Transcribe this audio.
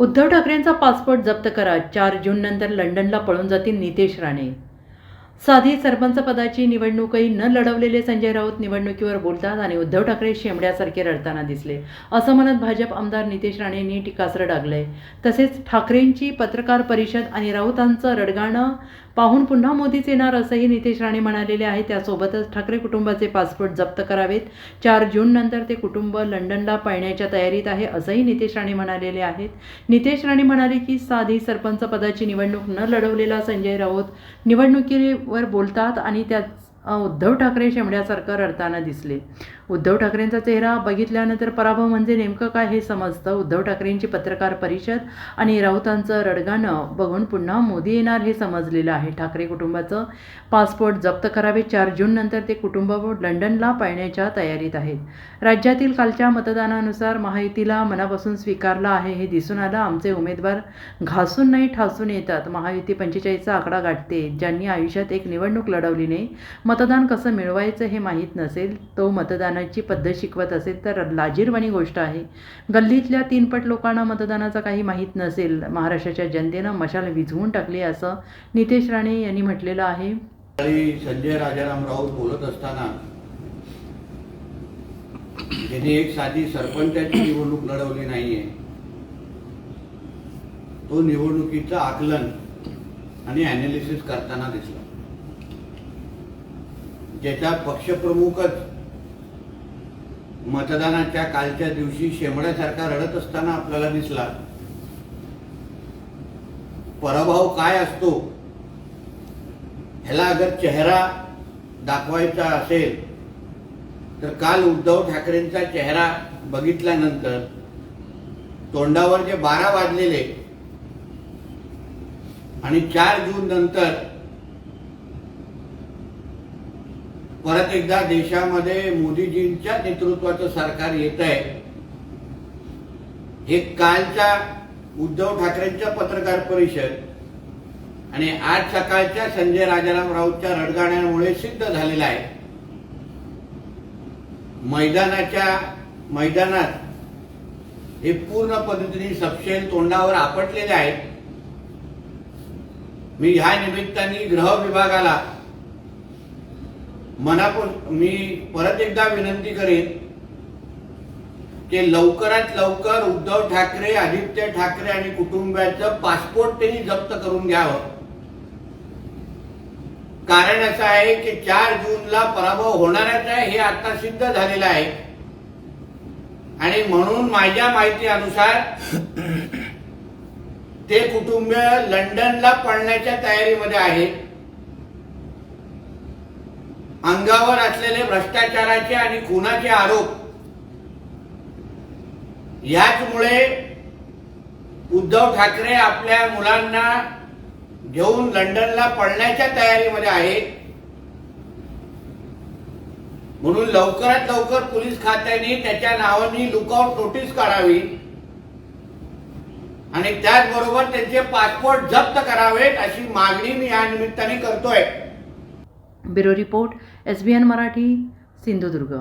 Uddhav ठाकरेंचा passport जप्त करा. चार जूननंतर लंडनला पळून जातील नितेश राणे. साधी सरपंच पदाची निवडणूकही न लढवलेले संजय राऊत निवडणुकीवर बोलतात आणि उद्धव ठाकरे शेंबड्यासारखे रडताना दिसले. असं म्हणत भाजप आमदार नितेश राणेंनी टीकास्त्र डागलंय. तसेच ठाकरेंची पत्रकार परिषद आणि राऊतांचं रडगाणं पाहून पुन्हा मोदीच येणार असंही नितेश राणे म्हणालेले आहे त्यासोबतच ठाकरे कुटुंबाचे पासपोर्ट जप्त करावेत. चार जूननंतर ते कुटुंब लंडनला पळण्याच्या तयारीत आहे असंही नितेश राणे म्हणालेले आहेत. नितेश राणे म्हणाले की साधी सरपंच पदाची निवडणूक न लढवलेला संजय राऊत निवडणुकीवर बोलतात आणि त्या उद्धव ठाकरे शेंबड्यासारखं रडताना दिसले. उद्धव ठाकरेंचा चेहरा बघितल्यानंतर पराभव म्हणजे नेमकं काय हे समजतं? उद्धव ठाकरेंची पत्रकार परिषद आणि राऊतांचं रडगाणं बघून पुन्हा मोदी येणार हे समजलेलं आहे. ठाकरे कुटुंबाचं पासपोर्ट जप्त करावे चार जूननंतर ते कुटुंब लंडनला पळण्याच्या तयारीत आहेत. राज्यातील कालच्या मतदानानुसार महायुतीला मनापासून स्वीकारलं आहे हे दिसून आलं. आमचे उमेदवार घासून नाही ठासून येतात. महायुती पंचेचाळीसचा आकडा गाठते. ज्यांनी आयुष्यात एक निवडणूक लढवली नाही मतदान कसं मिळवायचं हे माहीत नसेल तो मतदानाची पद्धत शिकवत असेल तर लाजीरवाणी गोष्ट आहे. गल्लीतल्या तीनपट लोकांना मतदानाचा काही माहीत नसेल महाराष्ट्राच्या जनतेनं मशाल विझवून टाकली असं नितेश राणे यांनी म्हटलेलं आहे. संजय राजाराम राऊत बोलत असताना त्यांनी एक साधी सरपंचाची निवडणूक लढवली नाहीये तो निवडणुकीचं आकलन आणि अनालिसिस करताना दिसला. ज्याचा पक्षप्रमुखच मतदानाच्या कालच्या दिवशी शेमड्यासारखा रडत असताना आपल्याला दिसला पराभव काय असतो ह्याला अगर चेहरा दाखवायचा असेल तर काल उद्धव ठाकरेंचा चेहरा बघितल्यानंतर तोंडावर जे बारा वाजलेले आणि चार जून नंतर परत एकदा देशामध्ये मोदीजींच्या नेतृत्वाचं सरकार येत आहे हे कालच्या उद्धव ठाकरेंच्या पत्रकार परिषद आणि आज सकाळच्या संजय राजाराम राऊतच्या रडगाण्यामुळे सिद्ध झालेला आहे. मैदानाच्या मैदानात हे पूर्ण पद्धतीने सपशेल तोंडावर आपटलेले आहेत. मी ह्या निमित्ताने गृह विभागाला मनापासून मी परत एकदा विनंती करेन की लवकरात लवकर उद्धव ठाकरे आदित्य ठाकरे आणि कुटुंबाचं पासपोर्ट त्यांनी जप्त करून घ्यावं. कारण असं आहे की चार जूनला पराभव होणारच आहे हे आता सिद्ध झालेलं आहे. आणि म्हणून माझ्या माहिती अनुसार ते कुटुंब लंडनला पळण्याच्या तयारीमध्ये आहे. अंगावर असलेले भ्रष्टाचाराचे आणि खुनाचे आरोप. याचमुळे उद्धव ठाकरे आपल्या मुलांना घेऊन लंडनला पळण्याच्या तयारीमध्ये आहे. म्हणून लवकरात लवकर पोलीस खात्याने त्याच्या नावाने लुकआउट नोटीस काढावी. आणि त्याचबरोबर त्यांचे पासपोर्ट जप्त करावेत अशी मागणी मी या निमित्ताने करतोय. Bureau report S B N Marathi Sindhudurg.